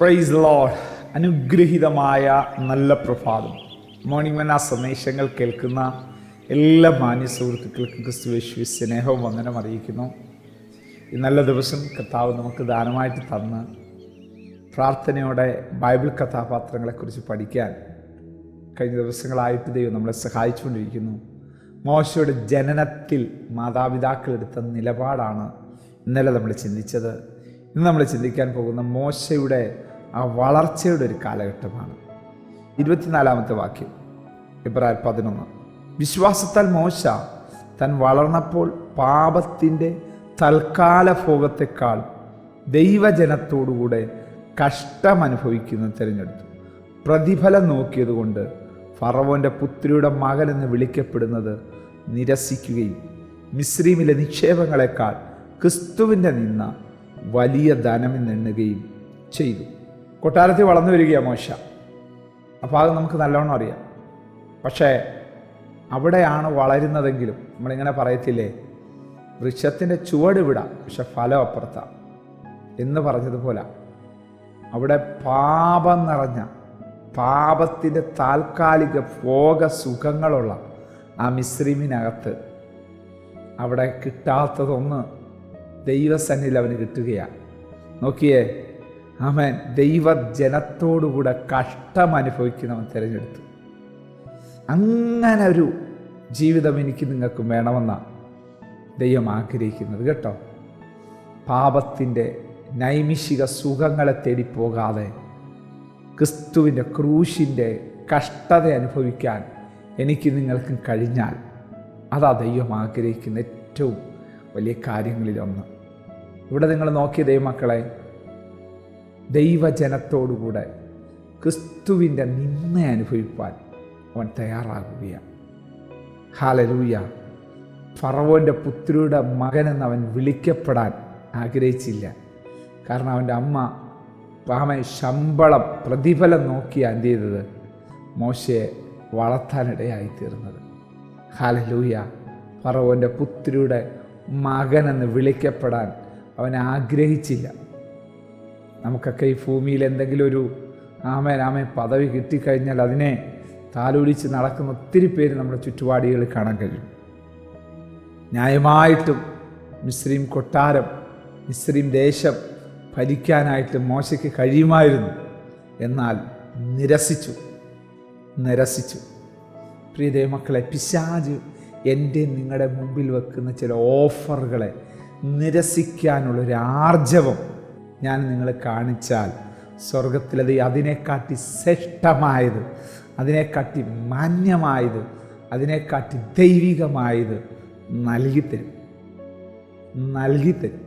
Price load അനുഗ്രഹീതമായ നല്ല പ്രഭാതം. മോർണിംഗ് മന സന്ദേശങ്ങൾ കേൾക്കുന്ന എല്ലാ മാന്യ സുഹൃത്തുക്കൾക്കും ക്രിസ്തുവേശു സ്നേഹവും വന്ദനം അറിയിക്കുന്നു. ഈ നല്ല ദിവസം കർത്താവ് നമുക്ക് ദാനമായിട്ട് തന്ന് പ്രാർത്ഥനയോടെ ബൈബിൾ കഥാപാത്രങ്ങളെക്കുറിച്ച് പഠിക്കാൻ കഴിഞ്ഞ ദിവസങ്ങളായിട്ട് ദൈവം നമ്മളെ സഹായിച്ചുകൊണ്ടിരിക്കുന്നു. മോശയുടെ ജനനത്തിൽ മാതാപിതാക്കൾ എടുത്ത നിലപാടാണ് ഇന്നലെ നമ്മൾ ചിന്തിച്ചത്. ഇന്ന് നമ്മൾ ചിന്തിക്കാൻ പോകുന്ന മോശയുടെ ആ വളർച്ചയുടെ ഒരു കാലഘട്ടമാണ്. ഇരുപത്തിനാലാമത്തെ വാക്യം ഫെബ്രുവരി പതിനൊന്ന്. വിശ്വാസത്താൽ മോശ താൻ വളർന്നപ്പോൾ പാപത്തിന്റെ തൽക്കാല ഭോഗത്തെക്കാൾ ദൈവജനത്തോടുകൂടെ കഷ്ടം അനുഭവിക്കുന്നത് തിരഞ്ഞെടുത്തു. പ്രതിഫലം നോക്കിയതുകൊണ്ട് ഫറവോന്റെ പുത്രിയുടെ മകൻ എന്ന് വിളിക്കപ്പെടുന്നത് നിരസിക്കുകയും മിശ്രീമിലെ നിക്ഷേപങ്ങളെക്കാൾ ക്രിസ്തുവിന്റെ നിന്ന വലിയ ധനമെന്നെണ്ണുകയും ചെയ്തു. കൊട്ടാരത്തിൽ വളർന്നു വരികയാണ് മോശ. അപ്പോൾ അത് നമുക്ക് നല്ലോണം അറിയാം. പക്ഷേ അവിടെയാണ് വളരുന്നതെങ്കിലും നമ്മളിങ്ങനെ പറയത്തില്ലേ വൃക്ഷത്തിന്റെ ചുവട് വിടാം പക്ഷെ ഫലം അപ്പുറത്താണ് എന്ന് പറഞ്ഞതുപോലെ അവിടെ പാപം നിറഞ്ഞ പാപത്തിന്റെ താൽക്കാലിക ഭോഗ സുഖങ്ങളുള്ള ആ മിശ്രീമിനകത്ത് അവിടെ കിട്ടാത്തതൊന്ന് ദൈവസന്നിധിയിൽ അവന് കിട്ടുകയാണ് നോക്കിയേ അവൻ ദൈവജനത്തോടുകൂടെ കഷ്ടം അനുഭവിക്കുന്നവൻ തിരഞ്ഞെടുത്തു. അങ്ങനെ ഒരു ജീവിതം എനിക്ക് നിങ്ങൾക്കും വേണമെന്നാണ് ദൈവം ആഗ്രഹിക്കുന്നത് കേട്ടോ. പാപത്തിന്റെ നൈമിഷിക സുഖങ്ങളെ തേടി പോകാതെ ക്രിസ്തുവിന്റെ ക്രൂശിന്റെ കഷ്ടത അനുഭവിക്കാൻ എനിക്ക് നിങ്ങൾക്കും കഴിഞ്ഞാൽ അതാ ദൈവം ആഗ്രഹിക്കുന്ന ഏറ്റവും വലിയ കാര്യങ്ങളിലൊന്ന്. ഇവിടെ നിങ്ങൾ നോക്കിയ ദൈവമക്കളെ ദൈവജനത്തോടുകൂടെ ക്രിസ്തുവിന്റെ നിന്ന അനുഭവിപ്പാൻ അവൻ തയ്യാറാകുകയാണ്. ഹാലലൂയ ഫറവോന്റെ പുത്രിയുടെ മകനെന്ന് അവൻ വിളിക്കപ്പെടാൻ ആഗ്രഹിച്ചില്ല. കാരണം അവന്റെ അമ്മ പാമ ശമ്പളം പ്രതിഫലം നോക്കി എന്ത് ചെയ്തത്? മോശയെ വളർത്താനിടയായി തീർന്നത്. ഹാലലൂയ ഫറവോന്റെ പുത്രിയുടെ മകനെന്ന് വിളിക്കപ്പെടാൻ അവൻ ആഗ്രഹിച്ചില്ല. നമുക്കൊക്കെ ഈ ഭൂമിയിൽ എന്തെങ്കിലും ഒരു ആമേ രാമേ പദവി കിട്ടിക്കഴിഞ്ഞാൽ അതിനെ താലോലിച്ച് നടക്കുന്ന ഒത്തിരി പേര് നമ്മുടെ ചുറ്റുപാടികൾ കാണാൻ കഴിയും. ന്യായമായിട്ടും മിശ്രീം കൊട്ടാരം മിശ്രീം ദേശം ഭരിക്കാനായിട്ട് മോശയ്ക്ക് കഴിയുമായിരുന്നു. എന്നാൽ നിരസിച്ചു നിരസിച്ചു. പ്രിയ ദൈവമക്കളെ പിശാജ് എന്റെ നിങ്ങളുടെ മുമ്പിൽ വെക്കുന്ന ചില ഓഫറുകളെ നിരസിക്കാനുള്ളൊരു ആർജവം ഞാൻ നിങ്ങളെ കാണിച്ചാൽ സ്വർഗത്തിലത് അതിനെക്കാട്ടി ശ്രേഷ്ഠമായത് അതിനെക്കാട്ടി മാന്യമായത് അതിനെക്കാട്ടി ദൈവികമായത് നൽകിത്തരും. നൽകിത്തരും.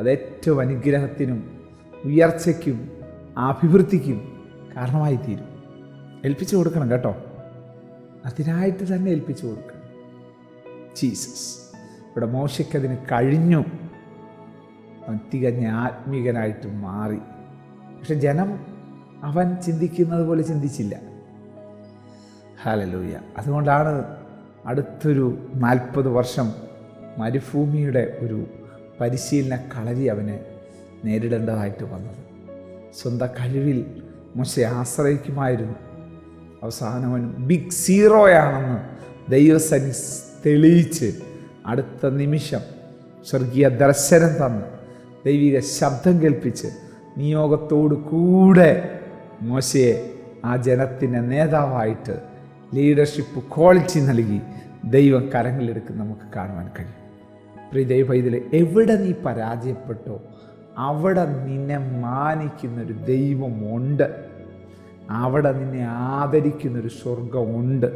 അതേറ്റവും അനുഗ്രഹത്തിനും ഉയർച്ചയ്ക്കും അഭിവൃദ്ധിക്കും കാരണമായി തീരും ഏൽപ്പിച്ചു കൊടുക്കണം കേട്ടോ. അതിനായിട്ട് തന്നെ ഏൽപ്പിച്ചു കൊടുക്കണം. ജീസസ്. ഇവിടെ മോശയ്ക്കതിന് കഴിഞ്ഞു. തികഞ്ഞ ആത്മീകനായിട്ട് മാറി. പക്ഷെ ജനം അവൻ ചിന്തിക്കുന്നത് പോലെ ചിന്തിച്ചില്ല. ഹാലലൂയ അതുകൊണ്ടാണ് അടുത്തൊരു നാൽപ്പത് വർഷം മരുഭൂമിയുടെ ഒരു പരിശീലന കളരി അവനെ നേരിടേണ്ടതായിട്ട് വന്നത്. സ്വന്തം കഴിവിൽ മോശ ആശ്രയിക്കുമായിരുന്നു. അവസാനം അവൻ ബിഗ് സീറോയാണെന്ന് ദൈവസനി തെളിയിച്ച് അടുത്ത നിമിഷം സ്വർഗീയ ദർശനം തന്ന്. ദൈവിക ശബ്ദം കേൾപ്പിച്ച് നിയോഗത്തോടു കൂടെ മോശയെ ആ ജനത്തിന്റെ നേതാവായിട്ട് ലീഡർഷിപ്പ് ക്വാളിറ്റി നൽകി ദൈവം കരങ്ങളിലെടുക്കുന്ന നമുക്ക് കാണുവാൻ കഴിയും. പ്രിയ ഇതിൽ എവിടെ നീ പരാജയപ്പെട്ടോ അവിടെ നിന്നെ മാനിക്കുന്നൊരു ദൈവമുണ്ട്. അവിടെ നിന്നെ ആദരിക്കുന്നൊരു സ്വർഗമുണ്ട്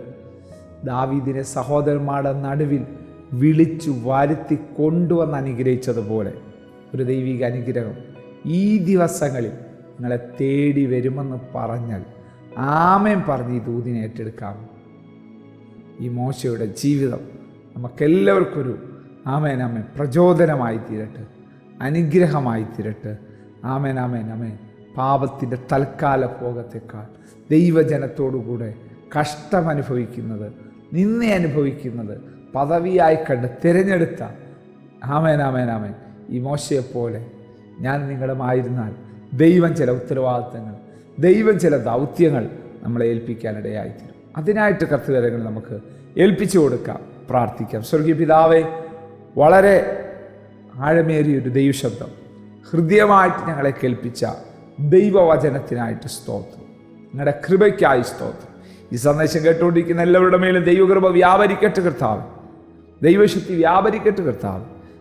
ദാവീദിനെ സഹോദരന്മാരുടെ നടുവിൽ വിളിച്ചു വരുത്തി കൊണ്ടുവന്ന് അനുഗ്രഹിച്ചതുപോലെ ഒരു ദൈവിക അനുഗ്രഹം. ഈ ദിവസങ്ങളിൽ നിങ്ങളെ തേടി വരുമെന്ന് പറഞ്ഞാൽ ആമേൻ പറഞ്ഞ് ഈ ദൂതിനെ ഏറ്റെടുക്കാം. ഈ മോശയുടെ ജീവിതം നമുക്കെല്ലാവർക്കും ഒരു ആമേൻ ആമേൻ പ്രചോദനമായി തീരട്ടെ അനുഗ്രഹമായി തീരട്ടെ. ആമേൻ ആമേൻ പാപത്തിന്റെ തൽക്കാല ഭോഗത്തെക്കാൾ ദൈവജനത്തോടുകൂടെ കഷ്ടം അനുഭവിക്കുന്നത് നിന്നെ അനുഭവിക്കുന്നത് പദവിയായി കണ്ട് തിരഞ്ഞെടുത്ത ആമേൻ. ഈ മോശയെപ്പോലെ ഞാൻ നിങ്ങളുമായിരുന്നാൽ ദൈവം ചില ഉത്തരവാദിത്തങ്ങൾ ദൈവം ചില ദൗത്യങ്ങൾ നമ്മളെ ഏൽപ്പിക്കാനിടയായിത്തീരും. അതിനായിട്ട് കർത്തവ്യങ്ങൾ നമുക്ക് ഏൽപ്പിച്ചു കൊടുക്കാം പ്രാർത്ഥിക്കാം. സ്വർഗീയ പിതാവെ വളരെ ആഴമേറിയ ഒരു ദൈവശബ്ദം ഹൃദയമായിട്ട് ഞങ്ങളെ കേൾപ്പിച്ച ദൈവവചനത്തിനായിട്ട് സ്തോത്രം നിങ്ങളുടെ കൃപയ്ക്കായി സ്തോത്രം. ഈ സന്ദേശം കേട്ടുകൊണ്ടിരിക്കുന്ന എല്ലാവരുടെ മേലും ദൈവകൃപ വ്യാപരിക്കട്ടെ കർത്താവ്. ദൈവശക്തി വ്യാപരിക്കട്ടെ കർത്താവ്.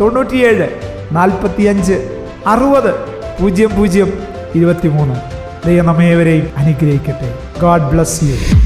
തൊണ്ണൂറ്റിയേഴ് നാൽപ്പത്തിയഞ്ച് അറുപത് പൂജ്യം പൂജ്യം ഇരുപത്തിമൂന്ന്. ദൈവം നമ്മേവരെയും അനുഗ്രഹിക്കട്ടെ. God bless you.